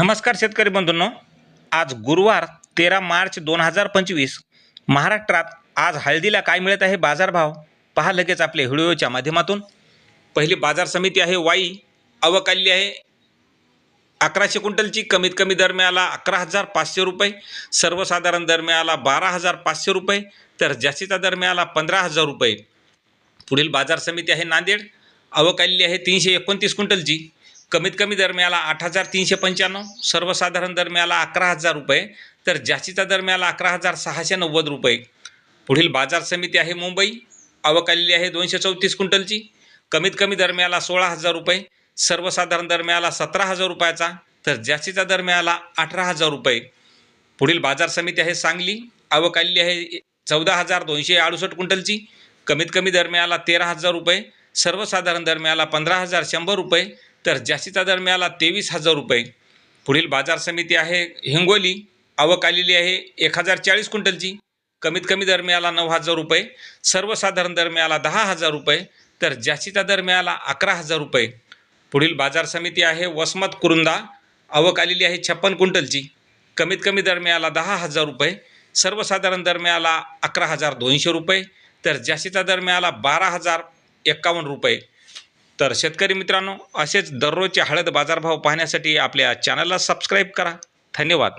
नमस्कार शेतकरी बंधूंनो. आज गुरुवार तेरा मार्च दोन हजार पंचवीस. महाराष्ट्रात आज हळदीला काय मिळत आहे बाजारभाव? पहा लगेच आपले व्हिडिओच्या माध्यमातून. पहिली बाजार समिती आहे वाई. अवकाल्य आहे. अकराशे क्विंटलची कमीत कमी दर मिळाला अकरा हजार पाचशे रुपये. सर्वसाधारण दर मिळाला बारा हजार पाचशे रुपये. तर जास्तीचा दर मिळाला पंधरा हजार रुपये. पुढील बाजार समिती आहे नांदेड. अवकाल्य आहे तीनशे एकोणतीस क्विंटलची. कमीत कमी दर मिळाला आठ हजार तीनशे पंच्याण्णव सर्वसाधारण दर मिळाला अकरा हजार रुपये तर जास्तीचा दर मिळाला अकरा हजार सहाशे नव्वद रुपये. पुढील बाजार समिती आहे मुंबई आवक आलेली आहे दोनशे चौतीस क्विंटलची. कमीत कमी दर मिळाला सोळा हजार रुपये सर्वसाधारण दर मिळाला सतरा हजार रुपयाचा तर जास्तीचा दर मिळाला अठरा हजार रुपये. पुढील बाजार समिती आहे सांगली आवक आलेली आहे चौदा हजार दोनशे अडुसष्ट क्विंटलची. कमीत कमी दर मिळाला तेरा हजार रुपये सर्वसाधारण दर मिळाला पंधरा हजार शंभर रुपये तर जास्तीचा दर मिळाला तेवीस हजार रुपये. पुढील बाजार समिती आहे हिंगोली. आवक आलेली आहे एक हजार चाळीस क्विंटलची. कमीत कमी दर मिळाला नऊ हजार रुपये. सर्वसाधारण दर मिळाला दहा हजार रुपये. तर जास्तीचा दर मिळाला अकरा हजार रुपये. पुढील बाजार समिती आहे वसमत कुरुंदा. आवक आलेली आहे छप्पन क्विंटलची. कमीत कमी दर मिळाला दहा हजार रुपये. सर्वसाधारण दर मिळाला अकरा हजार दोनशे रुपये. तर जास्तीचा दर मिळाला बारा हजार एक्कावन्न रुपये. तर शेतकरी मित्रांनो असेच दररोजचे हळद बाजारभाव पाहण्यासाठी आपल्या चॅनलला सबस्क्राईब करा. धन्यवाद.